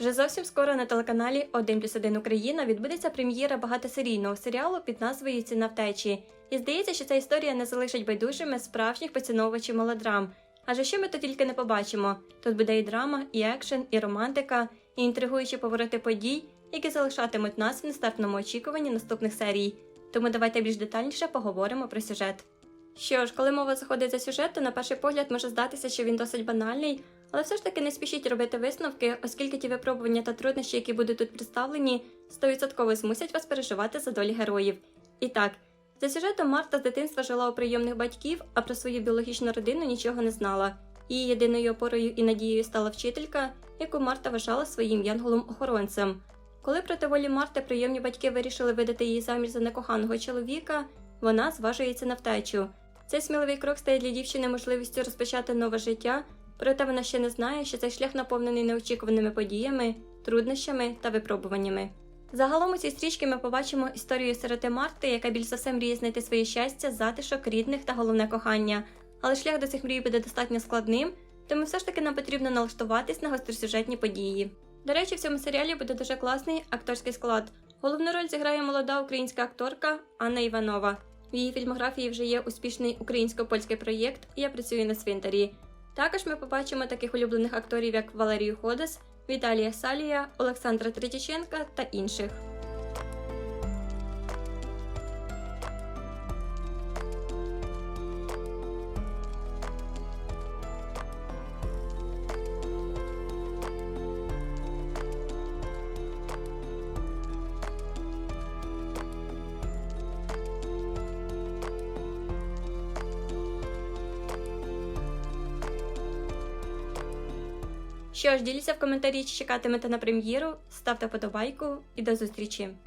Вже зовсім скоро на телеканалі 1 плюс 1 Україна відбудеться прем'єра багатосерійного серіалу під назвою Ціна втечі. І здається, що ця історія не залишить байдужими справжніх поціновувачів мелодрам. Адже що ми тут тільки не побачимо: тут буде і драма, і екшен, і романтика, і інтригуючі повороти подій, які залишатимуть нас в нестартному очікуванні наступних серій. Тому давайте більш детальніше поговоримо про сюжет. Що ж, коли мова заходить за сюжет, то на перший погляд може здатися, що він досить банальний, але все ж таки не спішіть робити висновки, оскільки ті випробування та труднощі, які будуть тут представлені, 100% змусять вас переживати за долі героїв. І так, за сюжетом Марта з дитинства жила у прийомних батьків, а про свою біологічну родину нічого не знала. Її єдиною опорою і надією стала вчителька, яку Марта вважала своїм янголом-охоронцем. Коли проти волі Марти прийомні батьки вирішили видати її заміж за некоханого чоловіка, вона зважується на втечу. Цей сміливий крок стає для дівчини можливістю розпочати нове життя, проте вона ще не знає, що цей шлях наповнений неочікуваними подіями, труднощами та випробуваннями. Загалом у цій стрічці ми побачимо історію сироти Марти, яка більш за все мріє знайти своє щастя, затишок, рідних та головне кохання. Але шлях до цих мрій буде достатньо складним, тому все ж таки нам потрібно налаштуватись на гостросюжетні події. До речі, в цьому серіалі буде дуже класний акторський склад. Головну роль зіграє молода українська акторка Анна Іванова. В її фільмографії вже є успішний українсько-польський проєкт Я працюю на свинтарі. Також ми побачимо таких улюблених акторів, як Валерію Ходес, Віталія Салія, Олександра Третяченка та інших. Що ж, діліться в коментарі, чи чекатимете на прем'єру, ставте подобайку і до зустрічі!